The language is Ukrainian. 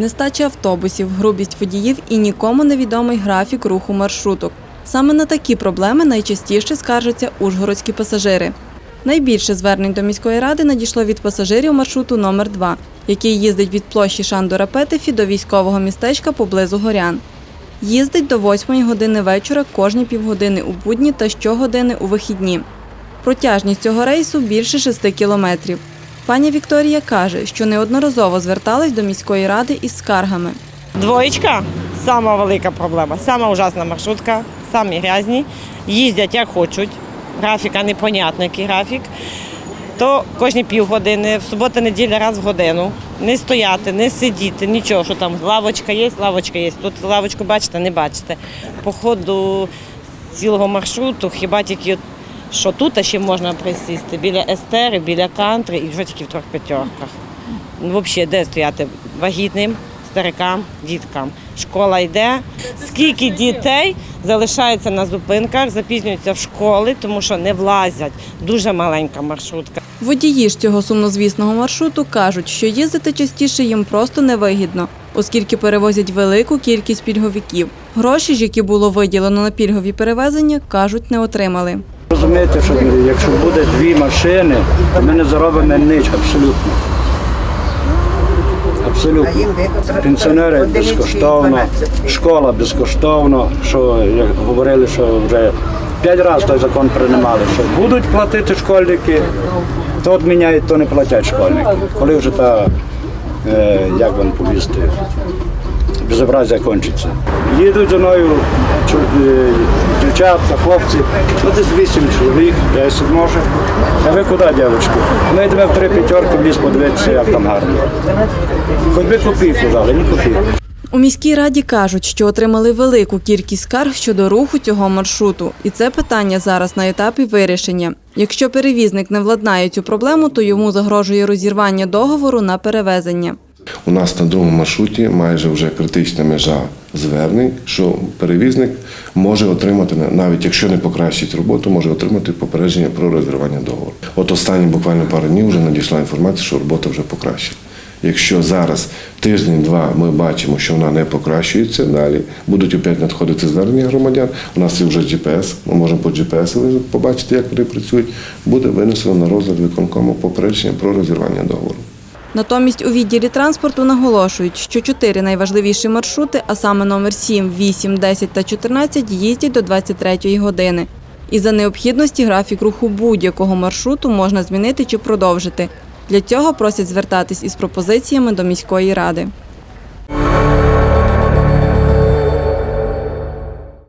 Нестача автобусів, грубість водіїв і нікому невідомий графік руху маршруток. Саме на такі проблеми найчастіше скаржаться ужгородські пасажири. Найбільше звернень до міської ради надійшло від пасажирів маршруту номер 2 який їздить від площі Шандора Петефі до військового містечка поблизу Горян. Їздить до 8 години вечора кожні півгодини у будні та щогодини у вихідні. Протяжність цього рейсу більше 6 кілометрів. Пані Вікторія каже, що неодноразово зверталась до міської ради із скаргами. Двоєчка сама велика проблема, сама ужасна маршрутка, самі грязні, їздять як хочуть. Графіка непонятний який графік. То кожні півгодини, в суботу, неділя раз в годину. Не стояти, не сидіти, нічого, що там лавочка є, лавочка є. Тут лавочку бачите, не бачите. По ходу цілого маршруту, хіба тільки що тут ще можна присісти, біля естери, біля кантри і вже тільки в трьох п'ятерках. Ну, Взагалі, де стояти вагітним, старикам, діткам. Школа йде. Скільки дітей залишається на зупинках, запізнюються в школи, тому що не влазять. Дуже маленька маршрутка. Водії ж цього сумнозвісного маршруту кажуть, що їздити частіше їм просто невигідно, оскільки перевозять велику кількість пільговиків. Гроші ж, які було виділено на пільгові перевезення, кажуть, не отримали. Розумієте, що якщо буде дві машини, то ми не заробимо ніч абсолютно. Абсолютно. Пенсіонери безкоштовно, школа безкоштовно, що як говорили, що вже п'ять разів той закон приймали, що будуть платити школьники, то відміняють, то не платять школьники. Коли вже та, е, як вам повісти, безобразія кончиться. Їдуть за мною чу- е, хлопці, ну десь вісім чоловік, 10 може. А ви куди, дівчатки? Ми йдемо в три п'ятерки в ліс подивитися, як там гарно. Хоч би копійку дали, ні копійку. У міській раді кажуть, що отримали велику кількість скарг щодо руху цього маршруту, і це питання зараз на етапі вирішення. Якщо перевізник не владнає цю проблему, то йому загрожує розірвання договору на перевезення. У нас на другому маршруті майже вже критична межа звернень, що перевізник може отримати, навіть якщо не покращить роботу, може отримати попередження про розірвання договору. От останні буквально пару днів вже надійшла інформація, що робота вже покращена. Якщо зараз тиждень-два ми бачимо, що вона не покращується, далі будуть опять надходити звернення громадян. У нас є вже GPS, ми можемо по GPS побачити, як вони працюють. Буде винесено на розгляд виконкому попередження про розірвання договору. Натомість у відділі транспорту наголошують, що чотири найважливіші маршрути, а саме номер 7, 8, 10 та 14, їздять до 23 години. І за необхідності графік руху будь-якого маршруту можна змінити чи продовжити. Для цього просять звертатись із пропозиціями до міської ради.